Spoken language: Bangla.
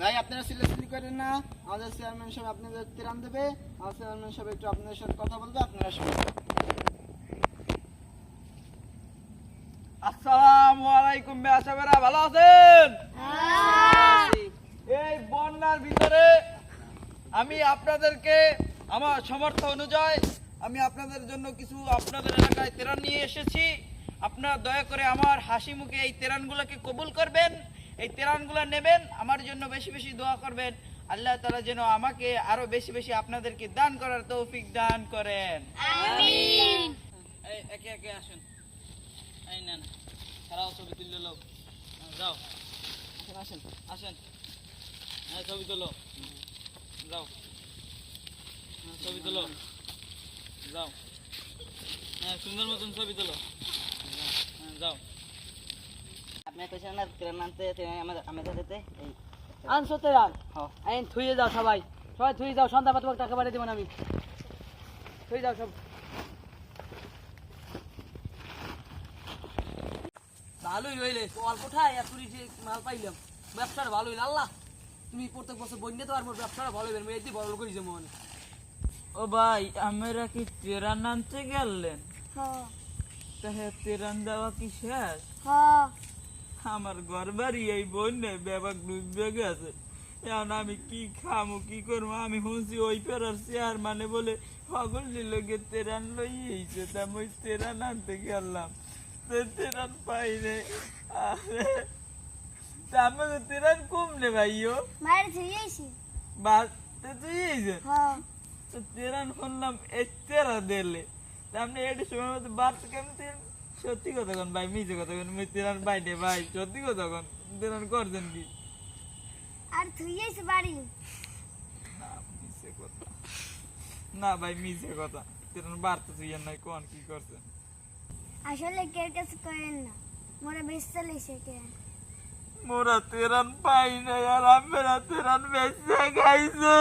ভাই আপনারা সিলেক্সিলি করেন না। আমাদের চেয়ারম্যান সাহেব আপনাদের ত্রাণ দেবে। আমাদের চেয়ারম্যান সাহেব একটু আপনাদের সাথে কথা বলবে আপনারা শুনবেন আসসালামু আলাইকুম ভালো আছেন? এই বন্যার ভিতরে আমি আপনাদেরকে আমার সমর্থ অনুযায়ী আমি আপনাদের জন্য কিছু আপনাদের এলাকায় তেরান নিয়ে এসেছি। আপনারা দয়া করে আমার হাসি মুখে এই তেরানগুলোকে কবুল করবেন। এই তেরানগুলো নেবেন আমার জন্য বেশি বেশি দোয়া করবেন। আল্লাহ তালা যেন আমাকে আরও বেশি বেশি আপনাদেরকে দান করার তৌফিক দান করেন। একে একে আসুন। এই নেন খারাপ ছবি তুললে লোক। যাও। আসেন আসেন। আসেন। হ্যাঁ ছবি তোলো। যাও। হ্যাঁ, ছবি তোলো। যাও। হ্যাঁ সুন্দর মতন ছবি তোলো। হ্যাঁ যাও। আমাদের আমাদের এই তেরান হ্যাঁ। আইন থুয়ে যাও সবাই সবাই থুয়ে যাও সন্ধ্যা তোমাকে টাকা বাড়িয়ে দেবেন আমি থুয়ে যাও সব ভালোই রইলে অল্প ঠাই আর তুই মাল পাইলাম। ব্যবসাটা ভালোই আল্লাহ। তুমি প্রত্যেক বছর বন্যা তো আর মোর ব্যবসাটা ভালো হইবে এই বড় করি যে মনে। ও ভাই আমরা কি তেরান আনতে গেলেন? তাহলে তেরান দেওয়া কি শেষ? আমার ঘর বাড়ি এই বন্যায় ব্যাপার ডুবে গেছে। এখন আমি কি খামু কি করব আমি শুনছি ওই পেরার চেয়ার মানে বলে সকল লোকে তেরান লই এইছে তা আমি তেরান আনতে গেলাম। তেরান পাই রে। আরে তা আমাকে তেরান কমলে ভাইও বাস তো তুই এইছে তো তেরান শুনলাম এই তেরা দিলে। তা আপনি এটি সময় মতো বাড়তে কেমন সত্যি কথা কোন ভাই মিছে কথা কোন মুই তেরান বাইটে ভাই সত্যি কথা কোন তেরান করছেন কি? আর থুইয়েছি বাড়ি? না মিছে কথা। না ভাই মিছে কথা। তেরান বাড়তে তুই নাই কোন কি করছেন আসলে কে কাছে করেন না। মোরা বেশ চলেছে কে মোরা তেরান পাই না আর আমরা তেরান বেঁচে খাইছে